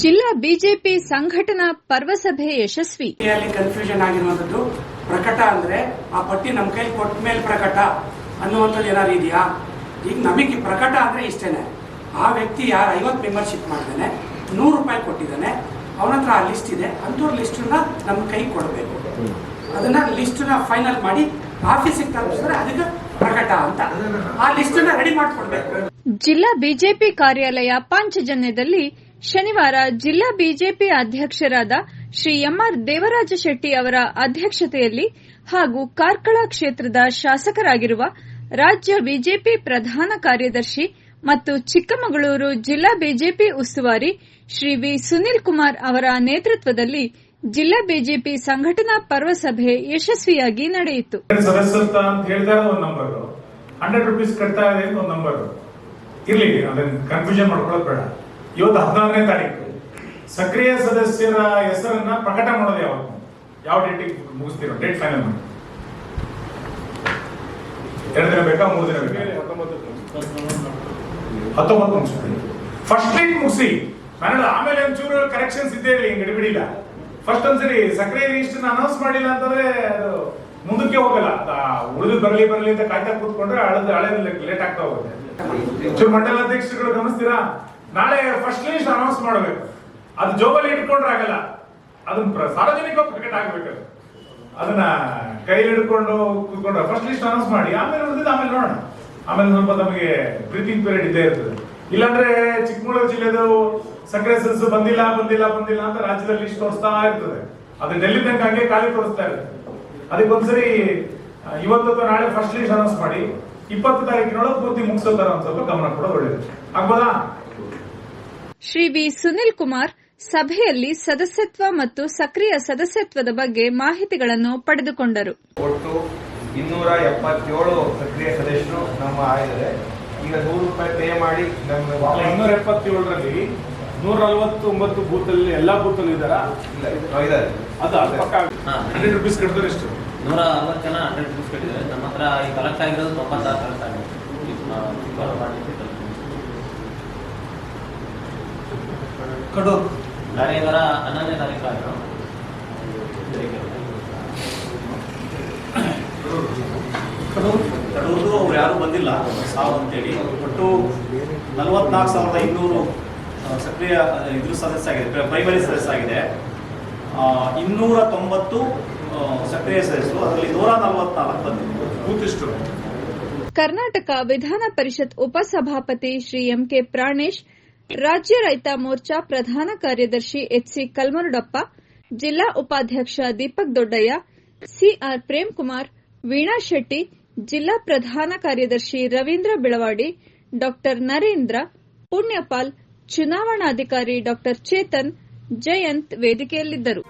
ಜಿಲ್ಲಾ ಬಿಜೆಪಿ ಸಂಘಟನಾ ಪರ್ವಸಭೆ ಯಶಸ್ವಿ. ಅಲ್ಲಿ ಕನ್ಫ್ಯೂಷನ್ ಆಗಿರುವಂತದ್ದು ಪ್ರಕಟ ಅಂದ್ರೆ ಆ ಪಟ್ಟಿ ನಮ್ಮ ಕೈಲಿ ಕೊಟ್ಟ ಮೇಲೆ ಪ್ರಕಟ ಅನ್ನುವಂಥದ್ದು ಏನಾದ್ರು ಇದೆಯಾ? ಈಗ ನಮಗೆ ಪ್ರಕಟ ಅಂದ್ರೆ ಇಷ್ಟೇನೆ. ಆ ವ್ಯಕ್ತಿ ಯಾರು? ಐವತ್ತು ಮೆಂಬರ್ಶಿಪ್ ಮಾಡಿದಾನೆ ನೂರು ರೂಪಾಯಿ ಕೊಟ್ಟಿದ್ದಾನೆ ಅವನ ಹತ್ರ ಆ ಲಿಸ್ಟ್ ಇದೆ ಅಂಥವ್ರ ಲಿಸ್ಟನ್ನ ನಮ್ಮ ಕೈ ಕೊಡಬೇಕು. ಅದನ್ನ ಲಿಸ್ಟನ್ನ ಫೈನಲ್ ಮಾಡಿ ಆಫೀಸಿಗೆ ತಲುಪಿಸಿದ್ರೆ ಅದಕ್ಕೆ ಪ್ರಕಟ ಅಂತ. ಆ ಲಿಸ್ಟನ್ನ ರೆಡಿ ಮಾಡಿಕೊಡ್ಬೇಕು. ಜಿಲ್ಲಾ ಬಿಜೆಪಿ ಕಾರ್ಯಾಲಯ ಪಾಂಚಜನ್ಯದಲ್ಲಿ ಶನಿವಾರ ಜಿಲ್ಲಾ ಬಿಜೆಪಿ ಅಧ್ಯಕ್ಷರಾದ ಶ್ರೀ ಎಂಆರ್ ದೇವರಾಜ ಶೆಟ್ಟಿ ಅವರ ಅಧ್ಯಕ್ಷತೆಯಲ್ಲಿ ಹಾಗೂ ಕಾರ್ಕಳ ಕ್ಷೇತ್ರದ ಶಾಸಕರಾಗಿರುವ ರಾಜ್ಯ ಬಿಜೆಪಿ ಪ್ರಧಾನ ಕಾರ್ಯದರ್ಶಿ ಮತ್ತು ಚಿಕ್ಕಮಗಳೂರು ಜಿಲ್ಲಾ ಬಿಜೆಪಿ ಉಸ್ತುವಾರಿ ಶ್ರೀ ವಿ ಸುನಿಲ್ ಕುಮಾರ್ ಅವರ ನೇತೃತ್ವದಲ್ಲಿ ಜಿಲ್ಲಾ ಬಿಜೆಪಿ ಸಂಘಟನಾ ಪರ್ವ ಸಭೆ ಯಶಸ್ವಿಯಾಗಿ ನಡೆಯಿತು. ಅಂತ ಇವತ್ತು ಹದಿನಾರನೇ ತಾರೀಕು. ಸಕ್ರಿಯ ಸದಸ್ಯರ ಹೆಸರನ್ನ ಪ್ರಕಟ ಮಾಡೋದು ಯಾವಾಗ? ಯಾವ ಡೇಟಿಗೆ ಮುಗಿಸ್ತೀರೋ? ಡೇಟ್ ಫೈನಲ್ ಮಾಡಿ. ಎರಡು ದಿನ ಬೇಕಾ? ಮೂರು ದಿನ ಹತ್ತೊಂಬತ್ತು ಮುಗಿಸ್ಬಿಡಿ ಫಸ್ಟ್ ಡೇಟ್ ಮುಗಿಸಿ. ನಾನು ಆಮೇಲೆ ಒಂಚೂರು ಕರೆಕ್ಷನ್ಸ್ ಇದ್ದೇ ಇರಲಿ, ಹಿಂಗೆ ಹಿಡಿಬಿಡಿಲ್ಲ ಫಸ್ಟ್ ಒಂದ್ಸರಿ ಸಕ್ರಿಯ ಲಿಸ್ಟ್ನ ಅನೌನ್ಸ್ ಮಾಡಿಲ್ಲ ಅಂತಂದ್ರೆ ಅದು ಮುಂದಕ್ಕೆ ಹೋಗಲ್ಲ. ಉಳಿದು ಬರಲಿ ಬರಲಿ ಅಂತ ಕಾಯ್ತಾ ಕೂತ್ಕೊಂಡ್ರೆ ಹಳದ ಹಳೆ ಲೇಟ್ ಆಗ್ತಾ ಹೋಗುತ್ತೆ. ಮಂಡಲ ಅಧ್ಯಕ್ಷರುಗಳು ಗಮನಿಸ್ತೀರಾ? ನಾಳೆ ಫಸ್ಟ್ ಲಿಸ್ಟ್ ಅನೌನ್ಸ್ ಮಾಡಬೇಕು. ಅದು ಜೋಬಲ್ಲಿ ಇಟ್ಕೊಂಡ್ರೆ ಆಗಲ್ಲ. ಅದನ್ನ ಸಾರ್ವಜನಿಕ ಪ್ರಕಟ ಆಗ್ಬೇಕು ಅದು. ಅದನ್ನ ಕೈಲಿ ಹಿಡ್ಕೊಂಡು ಕೂತ್ಕೊಂಡ್ರೆ ಫಸ್ಟ್ ಲಿಸ್ಟ್ ಅನೌನ್ಸ್ ಮಾಡಿ, ಆಮೇಲೆ ಉಳಿದಿದ್ದು ಆಮೇಲೆ ನೋಡೋಣ. ಆಮೇಲೆ ಸ್ವಲ್ಪ ನಮಗೆ ಬ್ರೀತಿಂಗ್ ಪೀರಿಯಡ್ ಇದ್ದೇ ಇರ್ತದೆ. ಇಲ್ಲಾಂದ್ರೆ ಚಿಕ್ಕಮಗಳೂರು ಜಿಲ್ಲೆದು ಸಕ್ಕರೆ ಸೆನ್ಸ್ ಬಂದಿಲ್ಲ ಬಂದಿಲ್ಲ ಬಂದಿಲ್ಲ ಅಂತ ರಾಜ್ಯದಲ್ಲಿ ಲಿಸ್ಟ್ ತೋರಿಸ್ತಾ ಇರ್ತದೆ. ಅದು ಡೆಲ್ಲಿ ತನಕ ಹಂಗೆ ಖಾಲಿ ತೋರಿಸ್ತಾ ಇರ್ತದೆ ಅದಕ್ಕೊಂದ್ಸರಿ ಇವತ್ತು ನಾಳೆ ಫಸ್ಟ್ ಲಿಸ್ಟ್ ಅನೌನ್ಸ್ ಮಾಡಿ, ಇಪ್ಪತ್ತು ತಾರೀಕಿನೊಳಗೆ ಪೂರ್ತಿ ಮುಗಿಸೋ ತರ ಒಂದ್ ಸ್ವಲ್ಪ ಗಮನ ಕೂಡ ಒಳ್ಳೇದು. ಆಗ್ಬೋದಾ? ಶ್ರೀ ವಿ ಸುನಿಲ್ ಕುಮಾರ್ ಸಭೆಯಲ್ಲಿ ಸದಸ್ಯತ್ವ ಮತ್ತು ಸಕ್ರಿಯ ಸದಸ್ಯತ್ವದ ಬಗ್ಗೆ ಮಾಹಿತಿಗಳನ್ನು ಪಡೆದುಕೊಂಡರು. ಒಟ್ಟು ಇನ್ನೂರ ಎಪ್ಪತ್ತೇಳು ಸಕ್ರಿಯ ಸದಸ್ಯರು ನಮ್ಮ ಆಗಿದ್ದಾರೆ ಈಗ ನೂರು ರೂಪಾಯಿ ಪೇ ಮಾಡಿ ನಮ್ಮ ಇನ್ನೂರ ಎಪ್ಪತ್ತೇಳರಲ್ಲಿ ನೂರ ನಲವತ್ತೊಂಬತ್ತು ಬೂತ್ ಅಲ್ಲಿ ಎಲ್ಲಾ ಬೂತ್ ಅಲ್ಲಿ ಇದಾರ. ಇಲ್ಲ ಇದ್ದಾರೆ ಅದು. ಹಂಡ್ರೆಡ್ ರುಪೀಸ್ ಕಟ್ಟಿದ್ರೆ ಎಷ್ಟು? ನೂರ ಅರವತ್ತು ಜನ ಹಂಡ್ರೆಡ್ ರುಪೀಸ್ ಕಟ್ಟಿದ್ದಾರೆ. ನಮ್ಮ ಹತ್ರ ಈ ಕಲೆಕ್ಟ್ ಆಗಿರೋದು ತೊಂಬತ್ತಾರು ಕಲೆಕ್ಟ್ ಆಗಿದೆ ಕಡೂರು. ಕಾರ್ಯಾಗಾರ ಹನ್ನೊಂದನೇ ತಾರೀಕು ಆಗಿರೋ ಕಡೂರ್ದು ಅವ್ರು ಯಾರು ಬಂದಿಲ್ಲ ಸಾವು ಅಂತೇಳಿ. ಒಟ್ಟು ನಲವತ್ನಾಲ್ಕು ಸಾವಿರದ ಇನ್ನೂರು ಸಕ್ರಿಯ ಇದ್ರ ಸದಸ್ಯ ಆಗಿದೆ ಪ್ರೈಮರಿ ಸದಸ್ಯ ಆಗಿದೆ. ಆ, ಇನ್ನೂರ ತೊಂಬತ್ತು ಸಕ್ರಿಯ ಸದಸ್ಯರು. ಅದರಲ್ಲಿ ನೂರ ನಲವತ್ನಾಲ್ಕು ಬಂದಿದೆ. ಕರ್ನಾಟಕ ವಿಧಾನ ಪರಿಷತ್ ಉಪಸಭಾಪತಿ ಶ್ರೀ ಎಂಕೆ ಪ್ರಾಣೇಶ್ ರಾಜ್ಯ ರೈತ ಮೋರ್ಚಾ ಪ್ರಧಾನ ಕಾರ್ಯದರ್ಶಿ ಎಚ್ಸಿ ಕಲ್ಮರುಡಪ್ಪ ಜಿಲ್ಲಾ ಉಪಾಧ್ಯಕ್ಷ ದೀಪಕ್ ದೊಡ್ಡಯ್ಯ, ಸಿಆರ್ ಪ್ರೇಮ್ಕುಮಾರ್, ವೀಣಾ ಶೆಟ್ಟಿ, ಜಿಲ್ಲಾ ಪ್ರಧಾನ ಕಾರ್ಯದರ್ಶಿ ರವೀಂದ್ರ ಬೆಳವಾಡಿ ಡಾ ನರೇಂದ್ರ, ಪುಣ್ಯಪಾಲ್, ಚುನಾವಣಾಧಿಕಾರಿ ಡಾ ಚೇತನ್, ಜಯಂತ್ ವೇದಿಕೆಯಲ್ಲಿದ್ದರು.